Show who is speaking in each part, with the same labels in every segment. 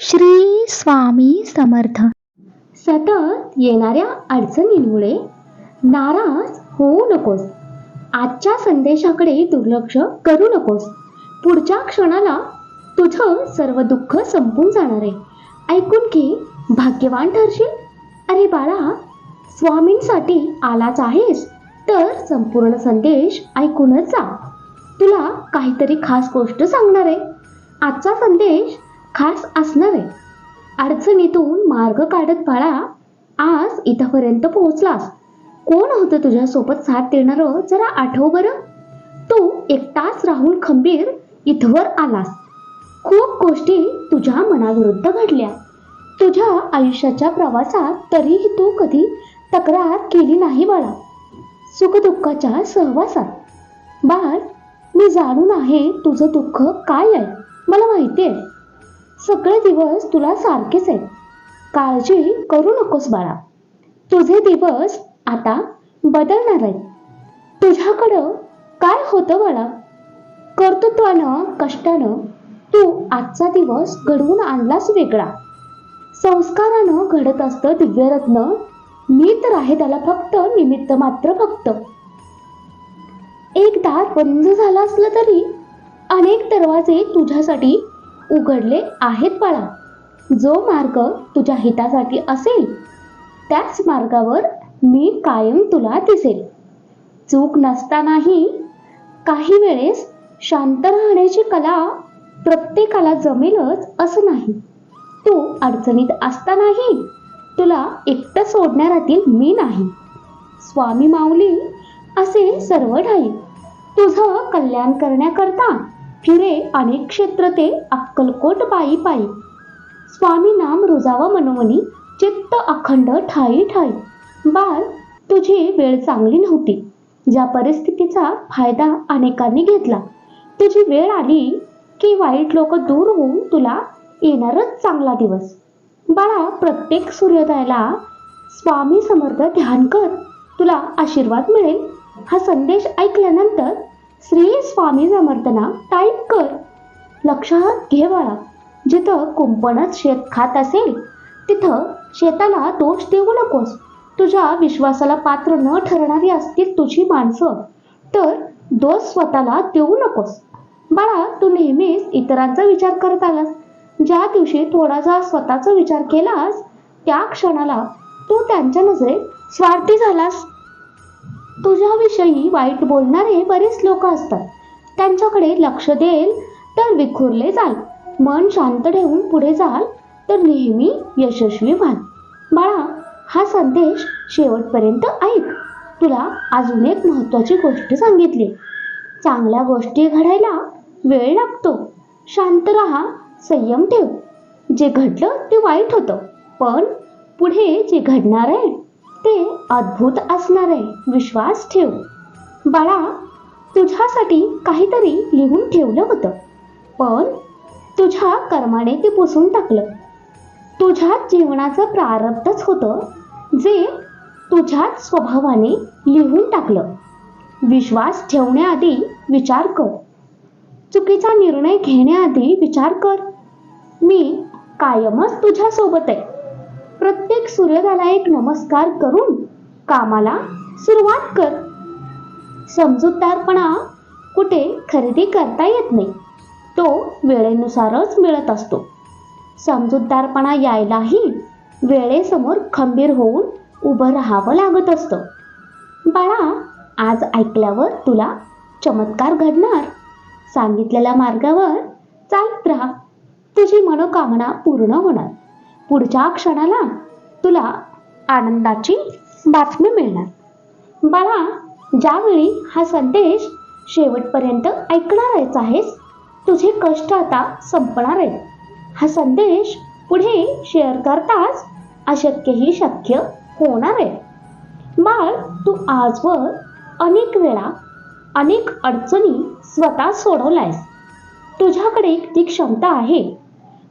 Speaker 1: श्री स्वामी समर्थ.
Speaker 2: सतत येणाऱ्या अडचणींमुळे नाराज होऊ नकोस. आजच्या संदेशाकडे दुर्लक्ष करू नकोस. पुढच्या क्षणाला तुझं सर्व दुःख संपून जाणार आहे. ऐकून की भाग्यवान ठरशील? अरे बाळा स्वामींसाठी आलाच आहेस तर संपूर्ण संदेश ऐकूनच जा. तुला काहीतरी खास गोष्ट सांगणार आहे. आजचा संदेश खास असणार आहे अडचणीतून मार्ग काढत बाळा आज इथपर्यंत पोहोचलास. कोण होतं तुझ्यासोबत साथ देणारं? जरा आठव बरं. तू एकटाच राहून खंबीर इथवर आलास. खूप गोष्टी तुझ्या मनाविरुद्ध घडल्या. तुझ्या आयुष्याच्या प्रवासात तरीही तू कधी तक्रार केली नाही बाळा. सुखदुःखाच्या सहवासात. बाळ मी जाणून आहे तुझं दुःख काय आहे? मला माहिती आहे. सगळे दिवस तुला सारखेच आहेत. काळजी करू नकोस बाळा. तुझे दिवस आता बदलणार आहेत. तुझ्याकडं काय होतं बाळा? कर्तृत्वानं कष्टानं तू आजचा दिवस घडवून आणलास वेगळा. संस्कारानं घडत असतं दिव्यरत्न. मी तर आहे त्याला फक्त निमित्त मात्र फक्त. एक दार बंद झाला असलं तरी अनेक दरवाजे तुझ्यासाठी उघडले आहेत बाळा. जो मार्ग तुझ्या हितासाठी असेल त्याच मार्गावर मी कायम तुला दिसेल. चूक नसतानाही काही वेळेस शांत राहण्याची कला प्रत्येकाला जमेलच असं नाही. तू अडचणीत असतानाही तुला एकटं सोडण्यारातील मी नाही. स्वामी माऊली असे सर्व ढाई. तुझं कल्याण करण्याकरता फिरे अनेक क्षेत्र ते अक्कलकोट पायी पायी. स्वामी नाम रुजावा मनोमनी चित्त अखंड ठाई ठाई. बाळ तुझी वेळ चांगली नव्हती. ज्या परिस्थितीचा फायदा अनेकांनी घेतला. तुझी वेळ आली की वाईट लोक दूर होऊन तुला येणारच चांगला दिवस. बाळा प्रत्येक सूर्योदयाला स्वामी समर्थ ध्यान कर. तुला आशीर्वाद मिळेल. हा संदेश ऐकल्यानंतर श्री स्वामी समर्थना टाईप कर. लक्षात घे बाळा. जिथं कुंपणच शेत खात असेल तिथं शेताला दोष देऊ नकोस. तुझ्या विश्वासाला पात्र न ठरणारी असतील तुझी माणसं तर दोष स्वतःला देऊ नकोस. बाळा तू नेहमीच इतरांचा विचार करत आलास. ज्या दिवशी थोडासा स्वतःचा विचार केलास त्या क्षणाला तू त्यांच्या नजरेत स्वार्थी झालास. तुझ्याविषयी वाईट बोलणारे बरेच लोक असतात. त्यांच्याकडे लक्ष देईल तर विखुरले जाल मन शांत ठेवून पुढे जाल तर नेहमी यशस्वी व्हाल. बाळा हा संदेश शेवटपर्यंत ऐक. तुला अजून एक महत्त्वाची गोष्ट सांगितली. चांगल्या गोष्टी घडायला वेळ लागतो. शांत राहा संयम ठेव. जे घडलं ते वाईट होतं. पण पुढे जे घडणार आहे ते अद्भुत असणार आहे विश्वास ठेव. बाळा तुझ्यासाठी काहीतरी लिहून ठेवलं होतं. पण तुझ्या कर्माने ते पुसून टाकलं. तुझ्या जीवनाचं प्रारब्धच होतं जे तुझ्याच स्वभावाने लिहून टाकलं. विश्वास ठेवण्याआधी विचार कर. चुकीचा निर्णय घेण्याआधी विचार कर. मी कायमच तुझ्यासोबत आहे. प्रत्येक सूर्यदाला एक नमस्कार करून कामाला सुरुवात कर. समजूतदारपणा कुठे खरेदी करता येत नाही तो वेळेनुसारच मिळत असतो. समजूतदारपणा यायलाही वेळेसमोर खंबीर होऊन उभं राहावं लागत असतं. बाळा आज ऐकल्यावर तुला चमत्कार घडणार. सांगितलेल्या मार्गावर चालत राहा. तुझी मनोकामना पूर्ण होणार. पुढच्या क्षणाला तुला आनंदाची बातमी मिळणार. बाळा ज्यावेळी हा संदेश शेवटपर्यंत ऐकणारच आहेस तुझे कष्ट आता संपणार आहेत. हा संदेश पुढे शेअर करताच अशक्यही शक्य होणार आहे. बाळ तू आजवर अनेक वेळा अनेक अडचणी स्वतः सोडवलायस. तुझ्याकडे ती क्षमता आहे.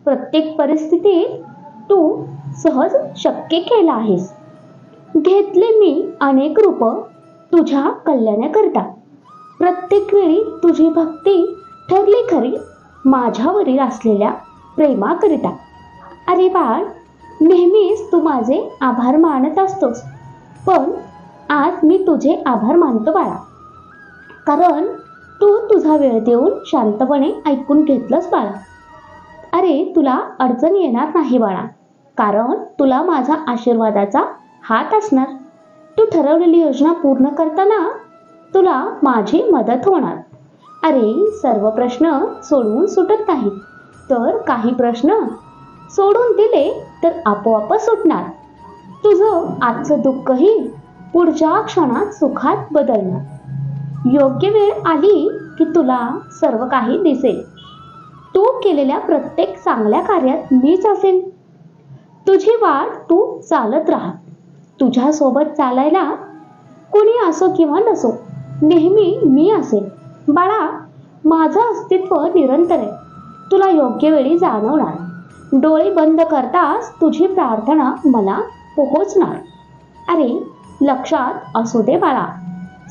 Speaker 2: प्रत्येक परिस्थितीत तू सहज शक्य केला आहेस. घेतले मी अनेक रूप तुझ्या कल्याणाकरता. प्रत्येक वेळी तुझी भक्ती ठरली खरी माझ्यावरील असलेल्या प्रेमाकरिता. अरे बाळ नेहमीच तू माझे आभार मानत असतोस पण आज मी तुझे आभार मानतो बाळा. कारण तू तुझा वेळ देऊन शांतपणे ऐकून घेतलंस बाळा. अरे तुला अडचण येणार नाही बाळा. कारण तुला माझा आशीर्वादाचा हात असणार. तू ठरवलेली योजना पूर्ण करताना तुला माझी मदत होणार. अरे सर्व प्रश्न सोडवून सुटत नाहीत. तर काही प्रश्न सोडून दिले तर आपोआपच सुटणार. तुझं आजचं दुःखही पुढच्या क्षणात सुखात बदलणार. योग्य वेळ आली की तुला सर्व काही दिसेल. तू केलेल्या प्रत्येक चांगल्या कार्यात मीच असेल. तुझी वाट तू चालत राहा. तुझ्यासोबत चालायला कोणी असो किंवा नसो नेहमी मी असेल बाळा माझं अस्तित्व निरंतर आहे. तुला योग्य वेळी जाणवणार. डोळे बंद करताच तुझी प्रार्थना मला पोहोचणार. अरे लक्षात असू दे बाळा.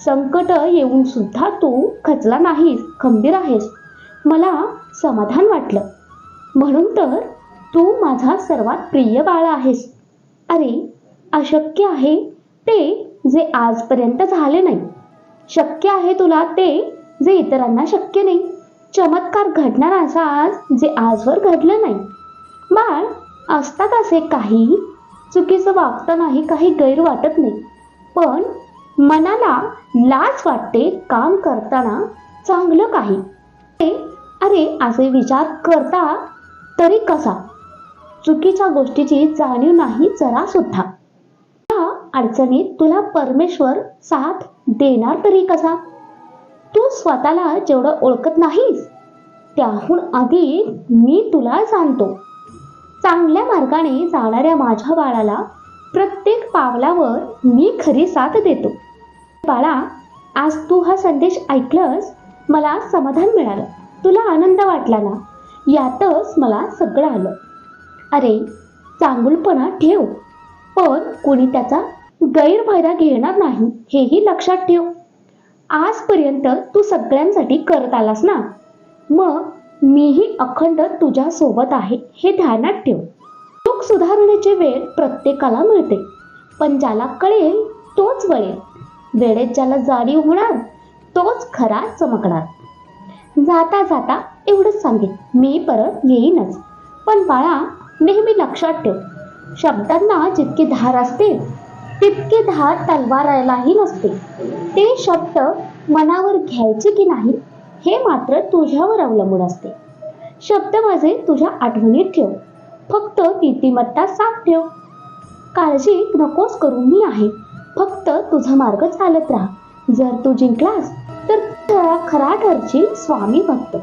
Speaker 2: संकट येऊन सुद्धा तू खचला नाहीस खंबीर आहेस. मला समाधान वाटलं. म्हणून तर तू माझा सर्वात प्रिय बाळ आहेस. अरे अशक्य आहे ते जे आजपर्यंत झाले नाही. शक्य आहे तुला ते जे इतरांना शक्य नाही. चमत्कार घडणार असा आज जे आजवर घडलं नाही. बाळ असतात असे काही? चुकीचं वागतं नाही काही गैर वाटत नाही. पण मनाला लाज वाटते काम करताना चांगलं काही. ते अरे असे विचार करता तरी कसा? चुकीच्या गोष्टीची जाणीव नाही जरा सुद्धा. या अडचणीत तुला परमेश्वर साथ देणार तरी कसा? तू स्वतःला जेवढं ओळखत नाहीस त्याहून अधिक मी तुला जाणतो. चांगल्या मार्गाने जाणाऱ्या माझ्या बाळाला प्रत्येक पावलावर मी खरी साथ देतो. बाळा आज तू हा संदेश ऐकलंस मला समाधान मिळालं. तुला आनंद वाटला ना? यातच मला सगळं आलं. अरे चांगुलपणा ठेव. पण कोणी त्याचा गैरफायदा घेणार नाही हेही लक्षात ठेव. आजपर्यंत तू सगळ्यांसाठी करत आलास ना? मग मीही अखंड तुझ्या सोबत आहे हे ध्यानात ठेव. चूक सुधारण्याची वेळ प्रत्येकाला मिळते पण ज्याला कळेल तोच वळेल. वेळेत ज्याला जाणीव होणार तोच खरा चमकणार. जाता जाता एवढंच सांगेन मी परत येईनच. पण बाळा नेहमी लक्षात ठेव. शब्दांना जितकी धार असते तितकी धार तलवारालाही नसते ते शब्द मनावर घ्यायचे की नाही हे मात्र तुझ्यावर अवलंबून असते. शब्द माझे तुझ्या आठवणीत ठेव. फक्त नीतिमत्ता साफ ठेव. काळजी नकोस करू मी आहे. फक्त तुझा मार्ग चालत राहा. जर तू जिंकलास तर खरा ठरची स्वामी भक्त.